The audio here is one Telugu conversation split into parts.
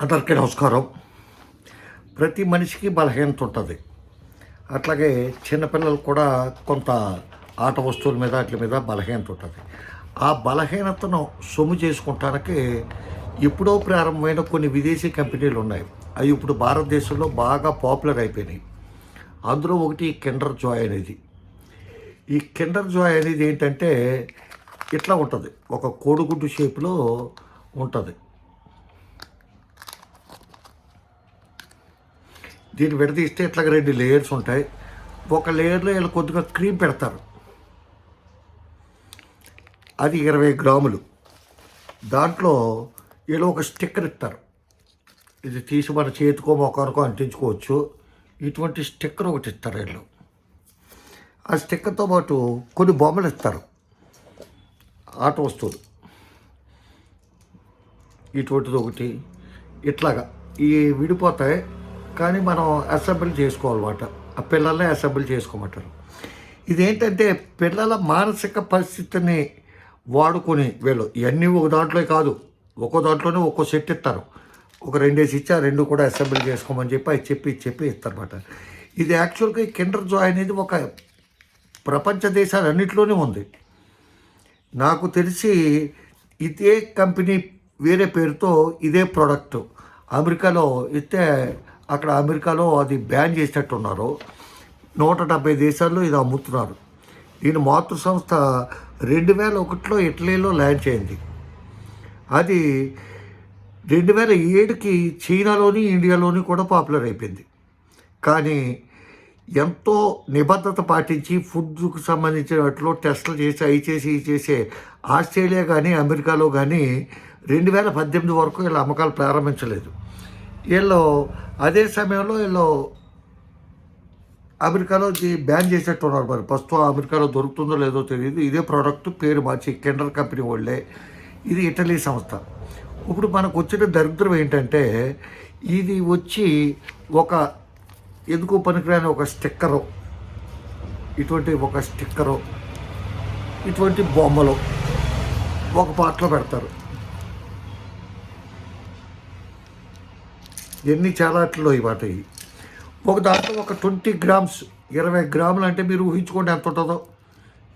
అందరికీ నమస్కారం. ప్రతి మనిషికి బలహీనత ఉంటుంది అట్లాగే చిన్నపిల్లలు కూడా కొంత ఆట వస్తువుల మీద వాటి మీద బలహీనత ఉంటుంది ఆ బలహీనతను సొమ్ము చేసుకుంటానికి ఇప్పుడో ప్రారంభమైన కొన్ని విదేశీ కంపెనీలు ఉన్నాయి. అవి ఇప్పుడు భారతదేశంలో బాగా పాపులర్ అయిపోయినాయి. అందులో ఒకటి కిండర్ జాయ్ అనేది. ఈ కిండర్ జాయ్ అనేది ఏంటంటే ఇట్లా ఉంటుంది. ఒక కోడిగుడ్డు షేప్లో ఉంటుంది. దీన్ని విడదీస్తే ఇట్లా రెండు లేయర్స్ ఉంటాయి. ఒక లేయర్లో వీళ్ళు కొద్దిగా క్రీమ్ పెడతారు. అది ఇరవై గ్రాములు. దాంట్లో వీళ్ళు ఒక స్టిక్కర్ ఇస్తారు. ఇది తీసి మన చేతికో మొక్కనుకో అంటించుకోవచ్చు. ఇటువంటి స్టిక్కర్ ఒకటి ఇస్తారు వీళ్ళు. ఆ స్టిక్కర్తో పాటు కొన్ని బొమ్మలు ఇస్తారు. ఆట వస్తువులు. ఇటువంటిది ఒకటి. ఇట్లాగా. ఈ విడిపోతాయి. కానీ మనం అసెంబ్లీ చేసుకోవాలన్నమాట. ఆ పిల్లల్ని అసెంబ్లీ చేసుకోమంటారు. ఇదేంటంటే పిల్లల మానసిక పరిస్థితిని వాడుకొని వీళ్ళు. ఇవన్నీ ఒక దాంట్లో కాదు. ఒక్కో దాంట్లోనే ఒక్కో సెట్ ఇస్తారు. ఒక రెండేసి ఇచ్చి ఆ రెండు కూడా అసెంబ్లీ చేసుకోమని చెప్పి అది చెప్పి చెప్పి ఇస్తారన్నమాట. ఇది యాక్చువల్గా ఈ కిండర్ జాయ్ అనేది ఒక ప్రపంచ దేశాలన్నింటిలోనే ఉంది. నాకు తెలిసి ఇదే కంపెనీ వేరే పేరుతో ఇదే ప్రోడక్ట్ అమెరికాలో ఇస్తే అక్కడ అమెరికాలో అది బ్యాన్ చేసినట్టున్నారు నూట డెబ్బై దేశాల్లో ఇది అమ్ముతున్నారు. దీని మాతృ సంస్థ రెండు వేల ఒకటిలో ఇటలీలో ల్యాండ్ అయింది అది రెండు వేల ఏడుకి చైనాలోని ఇండియాలోని కూడా పాపులర్ అయిపోయింది. కానీ ఎంతో నిబద్ధత పాటించి ఫుడ్కు సంబంధించిన వాటిలో టెస్టులు చేసి అవి చేసి ఇవి చేసే ఆస్ట్రేలియా కానీ అమెరికాలో కానీ రెండు వేల పద్దెనిమిది వరకు ఇలా అమ్మకాలు ప్రారంభించలేదు. వీళ్ళు అదే సమయంలో వీళ్ళు అమెరికాలో ఇది బ్యాన్ చేసేట్టున్నారు మరి. ప్రస్తుతం అమెరికాలో దొరుకుతుందో లేదో తెలియదు. ఇదే ప్రోడక్ట్ పేరు మార్చి కెండర్ కంపెనీ వాళ్ళే. ఇది ఇటలీ సంస్థ. ఇప్పుడు మనకు వచ్చిన దరిద్రం ఏంటంటే ఇది వచ్చి ఒక ఎందుకు పనికిరాని ఒక స్టిక్కరు. ఇటువంటి ఒక స్టిక్కరు. ఇటువంటి బొమ్మలు ఒక పాటలో పెడతారు. ఎన్ని చాలా అట్లలో ఈ మాట? ఒక దాంట్లో ఒక ట్వంటీ గ్రామ్స్ ఇరవై గ్రాములు అంటే మీరు ఊహించుకోండి ఎంత ఉంటుందో.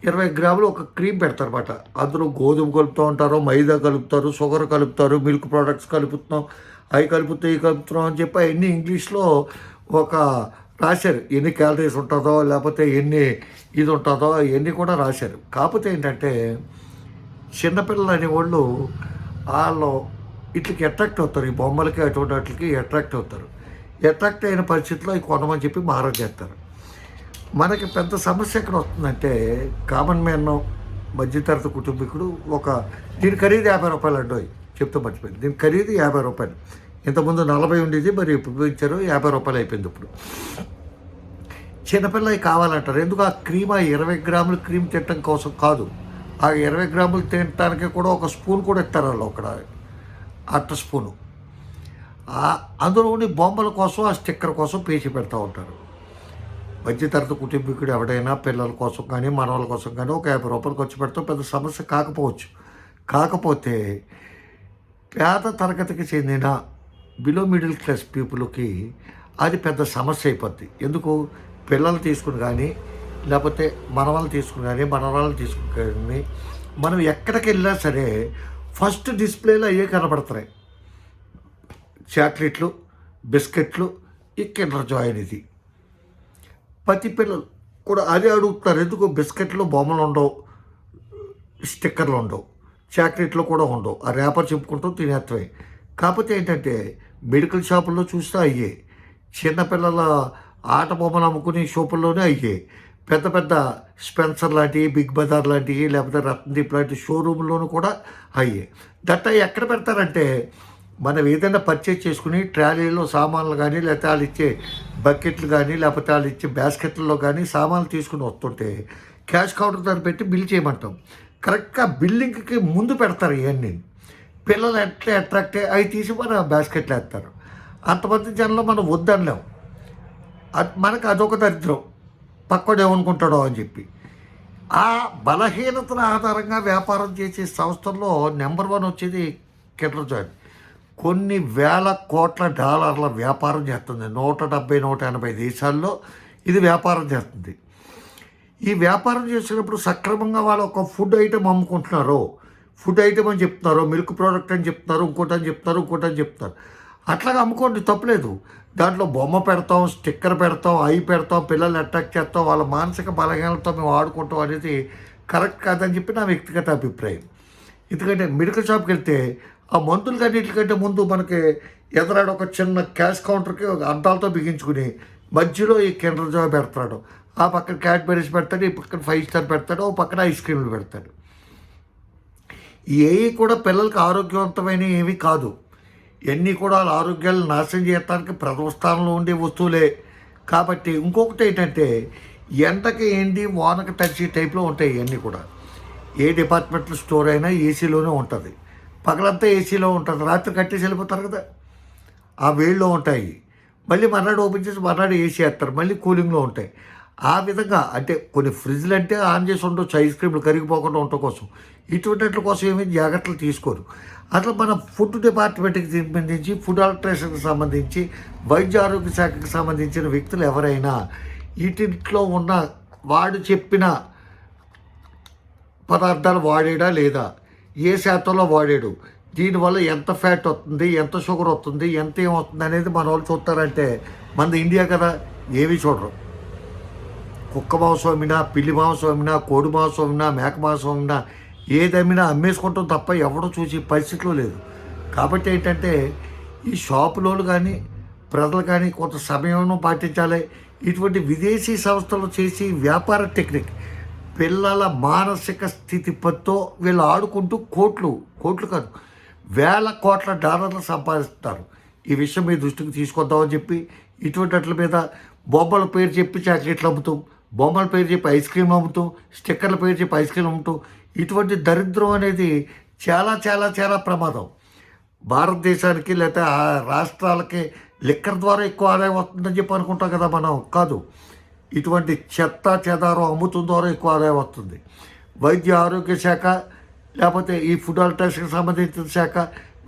ఇరవై గ్రాములు ఒక క్రీమ్ పెడతారు అనమాట అందులో గోధుమ కలుపుతూ ఉంటారు మైదా కలుపుతారు షుగర్ కలుపుతారు మిల్క్ ప్రోడక్ట్స్ కలుపుతున్నాం అవి కలుపుతాయి ఇవి కలుపుతున్నాం అని చెప్పి అవన్నీ ఇంగ్లీష్లో ఒక రాశారు. ఎన్ని క్యాలరీస్ ఉంటుందో లేకపోతే ఎన్ని ఇది ఉంటుందో అవన్నీ కూడా రాశారు. కాకపోతే ఏంటంటే చిన్నపిల్లలు అనేవాళ్ళు వాళ్ళు ఇట్లకి అట్రాక్ట్ అవుతారు. ఈ బొమ్మలకి అటువంటి వాటికి అట్రాక్ట్ అవుతారు. అట్రాక్ట్ అయిన పరిస్థితిలో అవి కొనమని చెప్పి మారం చేస్తారు. మనకి పెద్ద సమస్య ఎక్కడ వస్తుందంటే కామన్ మ్యాన్ మధ్యతరగతి కుటుంబీకుడు ఒక దీని ఖరీదు యాభై రూపాయలు అండి చెప్తూ మర్చిపోయింది దీని ఖరీదు యాభై రూపాయలు. ఇంతకుముందు నలభై ఉండేది మరి ఇప్పుడు ఇచ్చారు యాభై రూపాయలు అయిపోయింది ఇప్పుడు. చిన్నపిల్లవి కావాలంటారు. ఎందుకు ఆ క్రీమ్ ఆ ఇరవై గ్రాముల క్రీమ్ తినటం కోసం కాదు. ఆ ఇరవై గ్రాములు తినటానికి కూడా ఒక స్పూన్ కూడా ఇస్తారు వాళ్ళు అక్కడ. అట్ట స్పూను. అందులోని బొమ్మల కోసం ఆ స్టిక్కర్ కోసం పేచి పెడతా ఉంటారు. మధ్యతరగతి కుటుంబీకుడు ఎవడైనా పిల్లల కోసం కానీ మనవాళ్ళ కోసం కానీ ఒక యాభై రూపాయలు ఖర్చు పెడతాం. పెద్ద సమస్య కాకపోవచ్చు. కాకపోతే పేద తరగతికి చెందిన బిలో మిడిల్ క్లాస్ పీపుల్కి అది పెద్ద సమస్య అయిపోద్ది. ఎందుకు? పిల్లలు తీసుకుని కానీ లేకపోతే మనవాళ్ళు తీసుకుని కానీ మనవాళ్ళు తీసుకుని కానీ మనం ఎక్కడికి వెళ్ళినా సరే ఫస్ట్ డిస్ప్లేలో అయ్యే కనబడతాయి చాక్లెట్లు బిస్కెట్లు ఈ కిండర్ జాయిన్ ఇది. ప్రతి పిల్లలు కూడా అదే అడుగుతారు ఎందుకు బిస్కెట్లు బొమ్మలు ఉండవు? స్టిక్కర్లు ఉండవు. చాక్లెట్లు కూడా ఉండవు. ఆ రేపర్ చెప్పుకుంటూ తినేత్తవే కాకపోతే ఏంటంటే మెడికల్ షాపుల్లో చూస్తే అయ్యే. చిన్నపిల్లల ఆట బొమ్మలు అమ్ముకునే షాపుల్లోనే అయ్యే. పెద్ద పెద్ద స్పెన్సర్ లాంటివి బిగ్ బజార్ లాంటివి లేకపోతే రత్నదీప్ లాంటి షోరూంలోనూ కూడా అయ్యాయి. దట్ట ఎక్కడ పెడతారంటే మనం ఏదైనా పర్చేజ్ చేసుకుని ట్రాలీలో సామాన్లు కానీ లేకపోతే వాళ్ళు ఇచ్చే బకెట్లు కానీ లేకపోతే వాళ్ళు ఇచ్చే బాస్కెట్లలో కానీ సామాన్లు తీసుకుని వస్తుంటే క్యాష్ కౌంటర్ దాన్ని పెట్టి బిల్ చేయమంటాం. కరెక్ట్గా బిల్లింగ్కి ముందు పెడతారు ఇవన్నీ. పిల్లలు ఎట్లా అట్రాక్ట్ అవి తీసి మన బాస్కెట్లు వేస్తారు అంతమంది జనంలో మనం వద్దనలేం. అది మనకు అదొక దరిద్రం. పక్కడు ఏమనుకుంటాడో అని చెప్పి. ఆ బలహీనతల ఆధారంగా వ్యాపారం చేసే సంస్థల్లో నెంబర్ వన్ వచ్చేది కిట్ల జాయ్ కొన్ని వేల కోట్ల డాలర్ల వ్యాపారం చేస్తుంది. నూట డెబ్బై నూట ఎనభై దేశాల్లో ఇది వ్యాపారం చేస్తుంది. ఈ వ్యాపారం చేసినప్పుడు సక్రమంగా వాళ్ళు ఒక ఫుడ్ ఐటెం అమ్ముకుంటున్నారు ఫుడ్ ఐటెం అని చెప్తున్నారు మిల్క్ ప్రోడక్ట్ అని చెప్తున్నారు ఇంకోటి అని చెప్తారు ఇంకోటి అని చెప్తారు అట్లాగా అమ్ముకోండి తప్పలేదు. దాంట్లో బొమ్మ పెడతాం స్టిక్కర్ పెడతాం అయి పెడతాం పిల్లల్ని అటాక్ చేస్తాం వాళ్ళ మానసిక బలహీనతో మేము ఆడుకుంటాం అనేది కరెక్ట్ కాదని చెప్పి నా వ్యక్తిగత అభిప్రాయం. ఎందుకంటే మెడికల్ షాప్కి వెళ్తే ఆ మందులు అన్నిటికంటే ముందు మనకి ఎదురాడు ఒక చిన్న క్యాష్ కౌంటర్కి ఒక అద్దాలతో బిగించుకుని మధ్యలో ఈ కిండర్ జాయ్ పెడతాడు. ఆ పక్కన క్యాడ్బెరీస్ పెడతాడు ఈ పక్కన ఫైవ్ స్టార్ పెడతాడు ఓ పక్కన ఐస్ క్రీమ్లు పెడతాడు. ఏవి కూడా పిల్లలకి ఆరోగ్యవంతమైన ఏవి కాదు. ఇవన్నీ కూడా వాళ్ళ ఆరోగ్యాలు నాశనం చేయడానికి ప్రథమ స్థానంలో ఉండే వస్తువులే. కాబట్టి ఇంకొకటి ఏంటంటే ఎండకి ఏంటి వానకి తడిచి టైప్లో ఉంటాయి ఇవన్నీ కూడా. ఏ డిపార్ట్మెంటల్ స్టోర్ అయినా ఏసీలోనే ఉంటుంది. పగలంతా ఏసీలో ఉంటుంది. రాత్రి కట్టేసి వెళ్ళిపోతారు కదా. ఆ వేడిలో ఉంటాయి. మళ్ళీ మర్నాడు ఓపెన్ చేసి మర్నాడు ఏసీ వేస్తారు. మళ్ళీ కూలింగ్లో ఉంటాయి. ఆ విధంగా అంటే కొన్ని ఫ్రిడ్జ్లు అంటే ఆన్ చేసి ఉండొచ్చు. ఐస్ క్రీమ్లు కరిగిపోకుండా ఉండటం కోసం. ఇటువంటి కోసం ఏమీ జాగ్రత్తలు తీసుకోరు. అట్లా మన ఫుడ్ డిపార్ట్మెంట్కి సంబంధించి ఫుడ్ ఆల్టరేషన్కి సంబంధించి వైద్య ఆరోగ్య శాఖకి సంబంధించిన వ్యక్తులు ఎవరైనా వీటిలో ఉన్న వాడు చెప్పిన పదార్థాలు వాడాడా లేదా? ఏ శాతంలో వాడాడు? దీనివల్ల ఎంత ఫ్యాట్ వస్తుంది? ఎంత షుగర్ వస్తుంది? ఎంత ఏమవుతుంది అనేది మన వాళ్ళు చూస్తారంటే మనది ఇండియా కదా ఏమీ చూడరు. కుక్క మాంసం అమ్మినా పిల్లి మాంసం అమ్మినా కోడి మాంసం అమ్మినా మేక మాంసం అమ్మినా ఏదమ్మినా అమ్మేసుకుంటాం తప్ప ఎవడో చూసే పరిస్థితిలో లేదు. కాబట్టి ఏంటంటే ఈ షాపులోలు కానీ ప్రజలు కానీ కొంత సమయం పాటించాలి. ఇటువంటి విదేశీ సంస్థలు చేసి వ్యాపార టెక్నిక్ పిల్లల మానసిక స్థితితో వీళ్ళు ఆడుకుంటూ కోట్లు కోట్లు కాదు వేల కోట్ల డాలర్లు సంపాదిస్తారు. ఈ విషయం మీ దృష్టికి తీసుకొద్దామని చెప్పి ఇటువంటి వాటి మీద బొమ్మల పేరు చెప్పి చాక్లెట్లు అమ్ముతాం బొమ్మల పేరు చెప్పి ఐస్ క్రీమ్ అమ్ముతాం స్టిక్కర్ల పేరు చెప్పి ఐస్ క్రీమ్ అమ్ముతాం ఇటువంటి దరిద్రం అనేది చాలా చాలా చాలా ప్రమాదం. భారతదేశానికి లేకపోతే ఆ రాష్ట్రాలకి లిక్కర్ ద్వారా ఎక్కువ ఆదాయం వస్తుందని చెప్పి అనుకుంటాం కదా మనం. కాదు. ఇటువంటి చెత్త చెదారం అమ్ముతున్న ద్వారా ఎక్కువ ఆదాయం వస్తుంది. వైద్య ఆరోగ్య శాఖ లేకపోతే ఈ ఫుడ్ అల్టర్స్కి సంబంధించిన శాఖ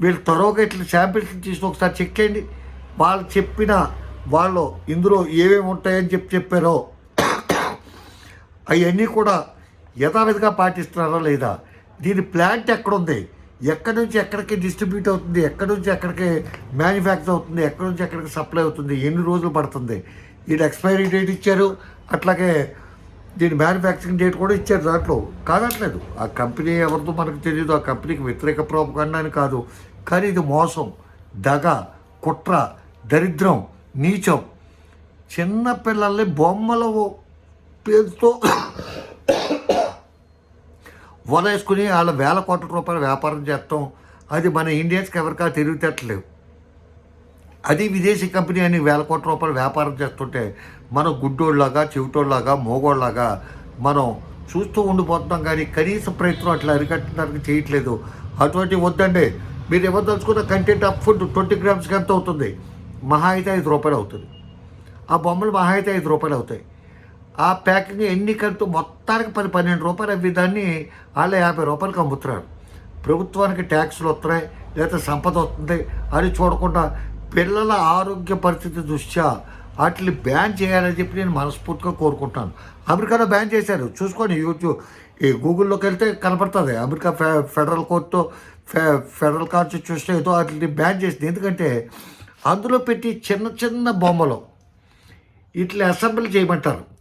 వీళ్ళు త్వరగా ఇట్లా శాంపిల్స్ తీసుకుని ఒకసారి చెక్ చేయండి. వాళ్ళు చెప్పిన వాళ్ళు ఇందులో ఏమేమి ఉంటాయని చెప్పి చెప్పారో. అవన్నీ కూడా యథావిధిగా పాటిస్తున్నారా లేదా? దీని ప్లాంట్ ఎక్కడుంది? ఎక్కడి నుంచి ఎక్కడికి డిస్ట్రిబ్యూట్ అవుతుంది? ఎక్కడి నుంచి ఎక్కడికి మ్యానుఫ్యాక్చర్ అవుతుంది? ఎక్కడి నుంచి ఎక్కడికి సప్లై అవుతుంది? ఎన్ని రోజులు పడుతుంది? ఇది ఎక్స్పైరీ డేట్ ఇచ్చారు. అట్లాగే దీని మ్యానుఫ్యాక్చరింగ్ డేట్ కూడా ఇచ్చారు దాంట్లో. కాదట్లేదు ఆ కంపెనీ ఎవరితో మనకు తెలియదు ఆ కంపెనీకి వ్యతిరేక ప్రోపకండా అని కాదు. కానీ ఇది మోసం దగ కుట్ర దరిద్రం నీచం. చిన్న పిల్లల్ని బొమ్మల పేరుతో వేసుకుని వాళ్ళ వేల కోట్ల రూపాయల వ్యాపారం చేస్తాం. అది మన ఇండియన్స్కి ఎవరికా తెలివితేటలేవు అది విదేశీ కంపెనీ అని వేల కోట్ల రూపాయలు వ్యాపారం చేస్తుంటే మనం గుడ్డోళ్ళలాగా చెవిటోళ్ళలాగా మోగోళ్ళలాగా మనం చూస్తూ ఉండిపోతున్నాం కానీ కనీస ప్రయత్నం అట్లా అరికట్టడానికి చేయట్లేదు. అటువంటి వద్దండి. మీరు ఇవ్వదలుచుకున్న కంటెంట్ ఆఫ్ ఫుడ్ ట్వంటీ గ్రామ్స్కి ఎంత అవుతుంది? మహా అయితే ఐదు రూపాయలు అవుతుంది. ఆ బొమ్మలు మహా అయితే ఐదు రూపాయలు అవుతాయి. ఆ ప్యాకింగ్ ఎన్ని కలిపి మొత్తానికి పది పన్నెండు రూపాయలు అవి దాన్ని వాళ్ళ యాభై రూపాయలకి అమ్ముతున్నారు. ప్రభుత్వానికి ట్యాక్సులు వస్తున్నాయి లేకపోతే సంపద వస్తుంది అని చూడకుండా పిల్లల ఆరోగ్య పరిస్థితి దృష్ట్యా వాటిని బ్యాన్ చేయాలని చెప్పి నేను మనస్ఫూర్తిగా కోరుకుంటాను. అమెరికాలో బ్యాన్ చేశారు. చూసుకోండి యూట్యూబ్. ఈ గూగుల్లోకి వెళ్తే కనపడుతుంది. అమెరికా ఫె ఫెడరల్ కోర్టు ఫె ఫెడరల్ కోర్టు చూస్తే ఏదో వాటిని బ్యాన్ చేసింది. ఎందుకంటే అందులో పెట్టి చిన్న చిన్న బొమ్మలు ఇట్లా అసెంబ్లీ చేయమంటారు.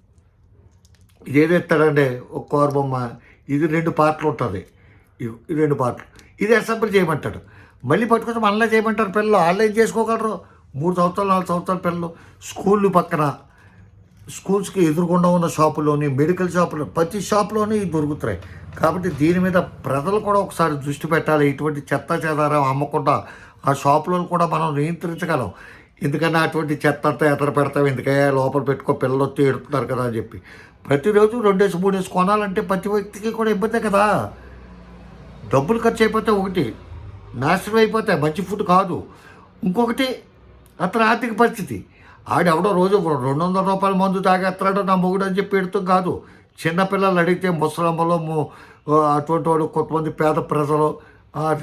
ఇది ఏదెత్తాడంటే ఒక కోర బొమ్మ. ఇది రెండు పార్ట్లు ఉంటుంది. ఇది రెండు పార్ట్లు ఇది అసెంబ్లీ చేయమంటాడు. మళ్ళీ పట్టుకొని మనలో చేయమంటారు పిల్లలు. వాళ్ళు ఏం చేసుకోగలరు? మూడు సంవత్సరాలు నాలుగు సంవత్సరాల పిల్లలు స్కూళ్ళు పక్కన. స్కూల్స్కి ఎదురుగుండా ఉన్న షాపులోని మెడికల్ షాపులో ప్రతి షాపులోనే ఇవి దొరుకుతాయి. కాబట్టి దీని మీద ప్రజలు కూడా ఒకసారి దృష్టి పెట్టాలి. ఇటువంటి చెత్త చెదారం అమ్మకుండా ఆ షాపులను కూడా మనం నియంత్రించగలం. ఎందుకన్నా అటువంటి చెత్త అంతా ఎతర పెడతాం ఎందుకయ్యా లోపల పెట్టుకో పిల్లలు వచ్చి ఎడుతున్నారు కదా అని చెప్పి. ప్రతిరోజు రెండేసి మూడేసి కొనాలంటే ప్రతి వ్యక్తికి కూడా ఇబ్బందే కదా. డబ్బులు ఖర్చు అయిపోతే ఒకటి నాశనం అయిపోతాయి మంచి ఫుడ్ కాదు. ఇంకొకటి అతని ఆర్థిక పరిస్థితి. ఆడెవడో రోజు రెండు వందల రూపాయల మందు తాగేస్తాడో నా మొగుడు అని చెప్పి పెడుతూ కాదు. చిన్నపిల్లలు అడిగితే ముసలమ్మలో అటువంటి వాళ్ళు కొంతమంది పేద ప్రజలు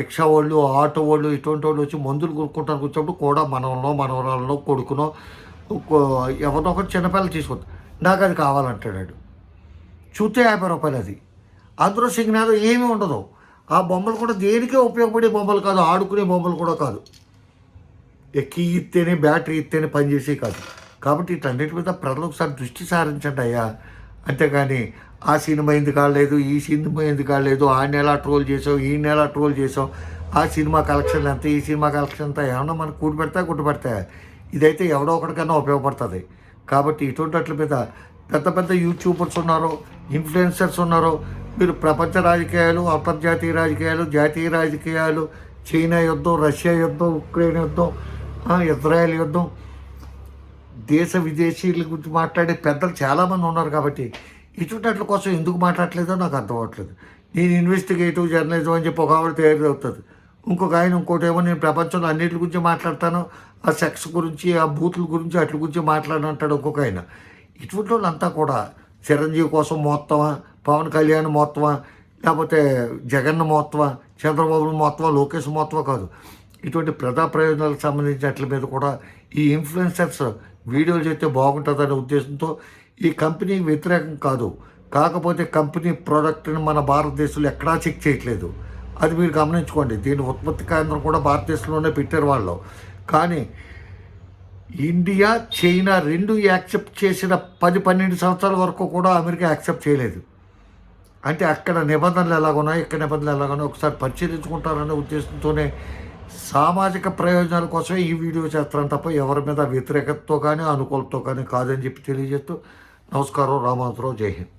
రిక్షా వాళ్ళు ఆటో వాళ్ళు ఇటువంటి వాళ్ళు వచ్చి మందులు కొనుక్కుంటానికి వచ్చినప్పుడు కూడా మనవలో మనవరాలను కొడుకునో ఎవరో ఎవరినో ఒకటి చిన్నపిల్లలు తీసుకుంటారు నాకు అది కావాలంటాడు చూస్తే యాభై రూపాయలు అది. అందులో సిగ్నాలు ఏమీ ఉండదు. ఆ బొమ్మలు కూడా దేనికే ఉపయోగపడే బొమ్మలు కాదు ఆడుకునే బొమ్మలు కూడా కాదు. ఎక్కి ఇస్తేనే బ్యాటరీ ఇస్తేనే పనిచేసే కాదు. కాబట్టి వీటన్నిటి మీద ప్రజలు ఒకసారి దృష్టి సారించండి అయ్యా. అంతేగాని ఆ సినిమా ఎందుకు కాలేదు ఈ సినిమా ఎందుకు కాలేదు ఆ నెల ట్రోల్ చేసావు ఈ నెల ట్రోల్ చేసావు ఆ సినిమా కలెక్షన్ అంతా ఈ సినిమా కలెక్షన్ అంతా ఏమన్నా మనకు కూడి పెడతా గుట్టు పెడతా ఇదైతే ఎవడో ఒకటికన్నా ఉపయోగపడుతుంది. కాబట్టి ఇటువంటి వాటి మీద పెద్ద పెద్ద యూట్యూబర్స్ ఉన్నారో ఇన్ఫ్లుయెన్సర్స్ ఉన్నారో. మీరు ప్రపంచ రాజకీయాలు అంతర్జాతీయ రాజకీయాలు జాతీయ రాజకీయాలు చైనా యుద్ధం రష్యా యుద్ధం ఉక్రెయిన్ యుద్ధం ఇజ్రాయెల్ యుద్ధం దేశ విదేశీయుల గురించి మాట్లాడే పెద్దలు చాలామంది ఉన్నారు కాబట్టి ఇటువంటి కోసం ఎందుకు మాట్లాడలేదో నాకు అర్థం అవ్వట్లేదు. నేను ఇన్వెస్టిగేటివ్ జర్నలిజం అని చెప్పి ఒక ఆవిడ తయారు అవుతుంది. ఇంకొక ఆయన ఇంకోటేమో నేను ప్రపంచంలో అన్నిటి గురించి మాట్లాడతాను. ఆ సెక్స్ గురించి ఆ బూతుల గురించి అట్ల గురించి మాట్లాడను అంటాడు ఇంకొక ఆయన. ఇటువంటి వాళ్ళంతా కూడా చిరంజీవి కోసం మొత్తమా పవన్ కళ్యాణ్ మొత్తమా లేకపోతే జగన్ మొత్తమా చంద్రబాబు మొత్తమా లోకేష్ మొత్తమా కాదు. ఇటువంటి ప్రజా ప్రయోజనాలకు సంబంధించిన మీద కూడా ఈ ఇన్ఫ్లుయెన్సర్స్ వీడియోలు చేస్తే బాగుంటుందనే ఉద్దేశంతో ఈ కంపెనీ వ్యతిరేకం కాదు. కాకపోతే కంపెనీ ప్రోడక్ట్ని మన భారతదేశంలో ఎక్కడా చెక్ చేయట్లేదు. అది మీరు గమనించుకోండి. దీని ఉత్పత్తి కేంద్రం కూడా భారతదేశంలోనే పెట్టారు వాళ్ళు. కానీ ఇండియా చైనా రెండు యాక్సెప్ట్ చేసిన పది పన్నెండు సంవత్సరాల వరకు కూడా అమెరికా యాక్సెప్ట్ చేయలేదు. అంటే అక్కడ నిబంధనలు ఎలాగున్నాయి ఇక్కడ నిబంధనలు ఎలాగున్నాయి ఒకసారి పరిశీలించుకుంటారనే ఉద్దేశంతోనే సామాజిక ప్రయోజనాల కోసమే ఈ వీడియో చేస్తాను తప్ప ఎవరి మీద వ్యతిరేకతతో కానీ అనుకూలతో కానీ కాదని చెప్పి తెలియజేస్తూ నమస్కారం. రామాంతరావు జై హింద్.